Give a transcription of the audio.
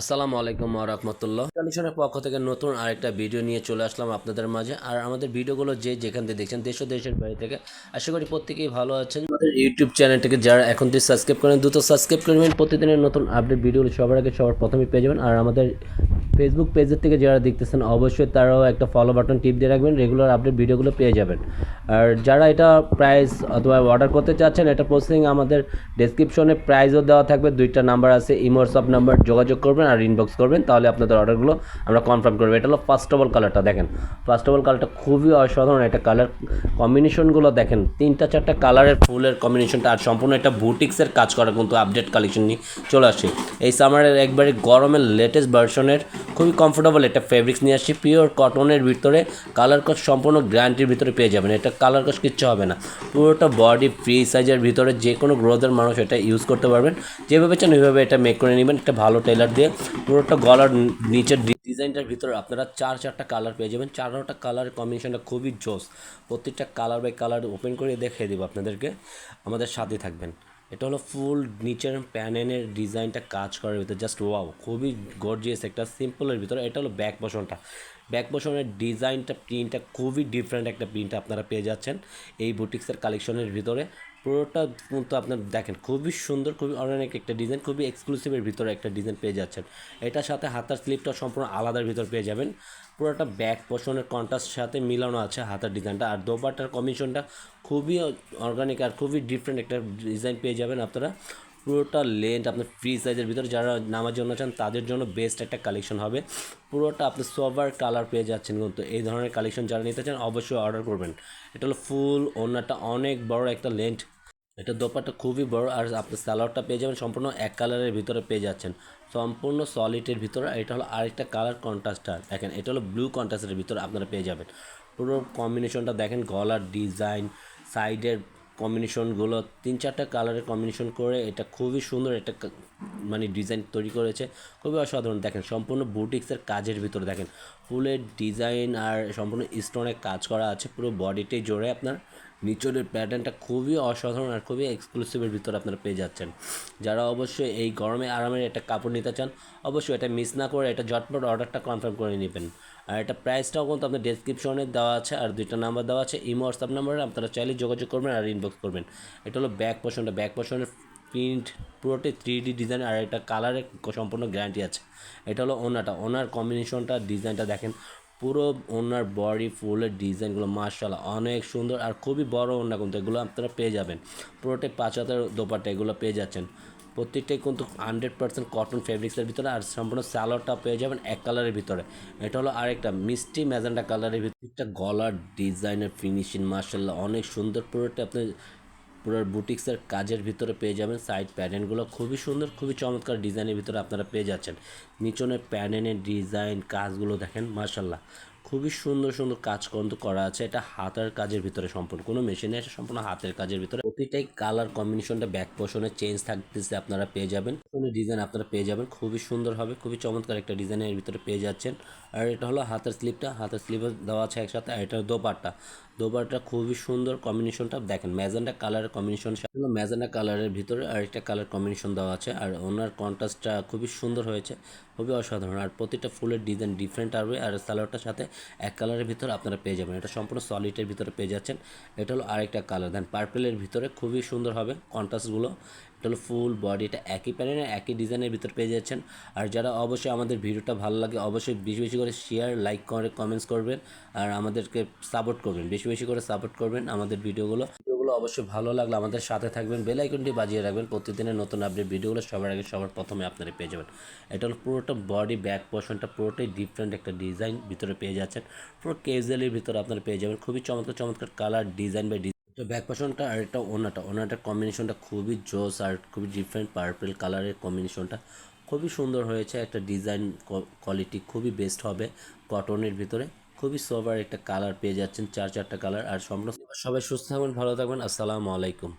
আসসালামু আলাইকুম রহমতুল্লাহ। কালেকশনের পক্ষ থেকে নতুন আরেকটা ভিডিও নিয়ে চলে আসলাম আপনাদের মাঝে। আর আমাদের ভিডিওগুলো যে যেখান থেকে দেখছেন, দেশ দেশের বাইরে থেকে, আশা করি প্রত্যেকেই ভালো আছেন। আমাদের ইউটিউব চ্যানেলটিকে যারা এখন দিয়ে সাবস্ক্রাইব করেন, দ্রুত সাবস্ক্রাইব করবেন প্রতিদিনের নতুন আপডেট ভিডিওগুলো সবার আগে সবার প্রথমে পেয়ে যাবেন। আর আমাদের ফেসবুক পেজের থেকে যারা দেখতেছেন, অবশ্যই তারাও একটা ফলো বাটন টিপ দিয়ে রাখবেন। রেগুলার আপডেট ভিডিওগুলো পেয়ে যাবেন। আর যারা এটা প্রাইস অথবা অর্ডার করতে চাচ্ছেন, এটা প্রসেসিং আমাদের ডেসক্রিপশনে প্রাইসও দেওয়া থাকবে। দুইটা নাম্বার আছে ইমোটসঅপ নাম্বার যোগাযোগ করবেন। আর ইনবক্স করবেন, তাহলে আপনাদের অর্ডারগুলো আমরা কনফার্ম করব এটা হলো ফার্স্ট অফ অল কালারটা দেখেন। ফার্স্ট অফ অল কালারটা খুবই অসাধারণ, একটা কালার কম্বিনেশনগুলো দেখেন। তিনটা, চারটা কালারের ফুলের কম্বিনেশনটা আর সম্পূর্ণ একটা বুটিক্সের কাজ করা কিন্তু আপডেট কালেকশন নিয়ে চলে আসছে এই সামারের একবারে গরমের লেটেস্ট ভার্সনের খুবই কমফোর্টেবল একটা ফেব্রিক্স নিয়ে আসছি। পিওর কটনের ভিতরে কালার কস সম্পূর্ণ গ্যারান্টির ভিতরে পেয়ে যাবেন। এটা কালার কস কিচ্ছু হবে না। পুরোটা বডি ফ্রি সাইজের ভিতরে যে কোনো গ্রোথের মানুষ এটা ইউজ করতে পারবেন। যেভাবে চান ওইভাবে এটা মেক করে নেবেন। একটা ভালো টেলার দিয়ে পুরোটা গলার নিচের ডিজাইনটার ভিতরে আপনারা চার চারটা কালার পেয়ে যাবেন। চারটা কালার কম্বিনেশনটা খুবই জোস। প্রত্যেকটা কালার বাই কালার ওপেন করে দেখিয়ে দেবো আপনাদেরকে। আমাদের সাথে থাকবেন। এটা হলো ফুল নিচের প্যানেনের ডিজাইনটা কাজ করার ভিতরে জাস্ট ওয়াও খুবই গর্জিয়াস একটা সিম্পলের ভিতরে। এটা হলো ব্যাক পোষণটা ব্যাক পোষণের ডিজাইনটা প্রিন্টটা খুবই ডিফারেন্ট একটা প্রিন্ট আপনারা পেয়ে যাচ্ছেন। এই বুটিক্সের কালেকশনের ভিতরে। পুরোটা কিন্তু আপনার দেখেন, খুবই সুন্দর, খুবই অনেক একটা ডিজাইন খুবই এক্সক্লুসিভের ভিতরে একটা ডিজাইন পেয়ে যাচ্ছেন। এটার সাথে হাতার স্লিপটা সম্পূর্ণ আলাদার ভিতর পেয়ে যাবেন। পুরোটা ব্যাক পোষণের কন্ট্রাস্ট সাথে মিলানো আছে হাতার ডিজাইনটা আর দোপাটার কমিশনটা খুবই অর্গানিক আর খুবই ডিফারেন্ট একটা ডিজাইন পেয়ে যাবেন আপনারা। পুরোটা লেন্থ আপনার ফ্রি সাইজের ভিতরে যারা নামার জন্য চান, তাদের জন্য বেস্ট একটা কালেকশন হবে। পুরোটা আপনি সবার কালার পেয়ে যাচ্ছেন কিন্তু এই ধরনের কালেকশন যারা নিতে চান, অবশ্যই অর্ডার করবেন। এটা হলো ফুল ওনারটা অনেক বড় একটা লেন্থ এটা দোপাটা খুবই বড়, আর আপনি সালোয়ারটা পেয়ে যাবেন সম্পূর্ণ এক কালারের ভিতরে পেয়ে যাচ্ছেন। সম্পূর্ণ সলিডের ভিতরে এটা হলো আরেকটা কালার কন্ট্রাস্টার দেখেন, এটা হলো ব্লু কন্ট্রাস্টের ভিতরে আপনারা পেয়ে যাবেন। পুরো কম্বিনেশনটা দেখেন, গলার ডিজাইন সাইডের কম্বিনেশনগুলো তিন চারটা কালারের কম্বিনেশন করে এটা খুবই সুন্দর একটা মানে ডিজাইন তৈরি করেছে। খুবই অসাধারণ। দেখেন, সম্পূর্ণ বুটিক্সের কাজের ভিতরে দেখেন, ফুলের ডিজাইন আর সম্পূর্ণ স্টোনের কাজ করা আছে, পুরো বডিটাই জোরে আপনার নিচলের প্যাটার্নটা খুবই অসাধারণ আর খুবই এক্সক্লুসিভের ভিতরে আপনারা পেয়ে যাচ্ছেন। যারা অবশ্যই এই গরমে আরামের একটা কাপড় নিতে চান, অবশ্যই এটা মিস না করে এটা ঝটপট অর্ডারটা কনফার্ম করে নেবেন। আর এটা প্রাইসটাও কিন্তু আপনার ডেসক্রিপশনে দেওয়া আছে আর দুইটা নাম্বার দেওয়া আছে ইমো হোয়াটসঅ্যাপ নাম্বারে আপনারা চাইলে যোগাযোগ করবেন আর ইনবক্স করবেন। এটা হলো ব্যাক পোর্শনটা ব্যাক পোর্শনের প্রিন্ট পুরোটাই থ্রি ডি ডিজাইন আর এটা কালারের সম্পূর্ণ গ্যারান্টি আছে। এটা হলো ওনাটা ওনার কম্বিনেশনটা ডিজাইনটা দেখেন, পুরো ওনার বডি ফুলের ডিজাইনগুলো মার্শাল্লাহ অনেক সুন্দর আর খুবই বড় ওনা কিন্তু এগুলো আপনারা পেয়ে যাবেন। পুরোটাই পাঁচ হাজার দোপাটা এগুলো পেয়ে যাচ্ছেন। প্রত্যেকটাই কিন্তু হান্ড্রেড পার্সেন্ট কটন ফেব্রিক্সের ভিতরে, আর সম্পূর্ণ স্যালোয়ারটা পেয়ে যাবেন এক কালারের ভিতরে। এটা হলো আরেকটা মিষ্টি ম্যাজেন্ডা কালারের ভিতরে। একটা গলার ডিজাইনের ফিনিশিং মার্শাল্লাহ অনেক সুন্দর পুরোটা আপনি পুরো বুটিক্সের কাজের ভিতরে পেয়ে যাবেন। সাইড প্যানেলগুলো খুবই সুন্দর, খুবই চমৎকার ডিজাইনের ভিতরে আপনারা পেয়ে যাচ্ছেন। নিচনের প্যানেলের ডিজাইন কাজগুলো দেখেন মার্শাল্লাহ খুবই সুন্দর সুন্দর কাজ কিন্তু করা আছে। এটা হাতের কাজের ভিতরে সম্পূর্ণ, কোনো মেশিনে এটা সম্পূর্ণ হাতের কাজের ভিতরে। প্রতিটাই কালার কম্বিনেশনটা ব্যাক পোষণে চেঞ্জ থাকতেছে, আপনারা পেয়ে যাবেন। কোনো ডিজাইন আপনারা পেয়ে যাবেন। খুবই সুন্দর হবে, খুবই চমৎকার একটা ডিজাইনের ভিতরে পেয়ে যাচ্ছেন। আর এটা হলো হাতের স্লিপটা হাতের স্লিপে দেওয়া আছে একসাথে, আর এটা দোপাট্টা। দোপাট্টা খুবই সুন্দর কম্বিনেশনটা দেখেন ম্যাজেন্ডা কালারের কম্বিনেশন হলো ম্যাজেন্ডা কালারের ভিতরে আরেকটা কালার কম্বিনেশন দেওয়া আছে। আর ওনার কন্ট্রাস্টটা খুবই সুন্দর হয়েছে, খুবই অসাধারণ। আর প্রতিটা ফুলের ডিজাইন ডিফারেন্ট আসবে আর সালোয়ারটার সাথে এক কালারের ভিতরে আপনারা পেয়ে যাবেন। এটা সম্পূর্ণ সলিডের ভিতরে পেয়ে যাচ্ছেন। এটা হলো আরেকটা কালার দেন পার্পেলের ভিতরে খুবই সুন্দর হবে কন্ট্রাস্টগুলো এটা হলো ফুল বডি এটা একই প্যাটার্নের একই ডিজাইনের ভিতর পেয়ে যাচ্ছেন। আর যারা অবশ্যই আমাদের ভিডিওটা ভালো লাগে, অবশ্যই বেশি বেশি করে শেয়ার লাইক করে কমেন্টস করবেন। আর আমাদেরকে সাপোর্ট করবেন, বেশি বেশি করে সাপোর্ট করবেন আমাদের ভিডিওগুলো। ভিডিওগুলো অবশ্যই ভালো লাগলে আমাদের সাথে থাকবেন বেল আইকনটি বাজিয়ে রাখবেন। প্রতিদিনের নতুন আপডেট ভিডিওগুলো সবার আগে, সবার প্রথমে আপনারা পেয়ে যাবেন। এটা হলো পুরোটা বডি ব্যাক পোর্শনটা পুরোটাই ডিফারেন্ট একটা ডিজাইন ভিতরে পেয়ে যাচ্ছেন। পুরো কেজুয়ালের ভিতরে আপনারা পেয়ে যাবেন। খুবই চমৎকার চমৎকার কালার ডিজাইন বাই তো ব্যাক পোর্শনটা আর একটা ওনাটা, ওনাটার কম্বিনেশনটা খুবই জোস আর খুবই ডিফারেন্ট পার্পেল কালারের কম্বিনেশনটা খুবই সুন্দর হয়েছে, একটা ডিজাইন কোয়ালিটি খুবই বেস্ট হবে কটনের ভিতরে। খুবই সোভার একটা কালার পেয়ে যাচ্ছেন, চার চারটা কালার আর সম্পূর্ণ সবাই সুস্থ থাকবেন ভালো থাকবেন আসসালামু আলাইকুম।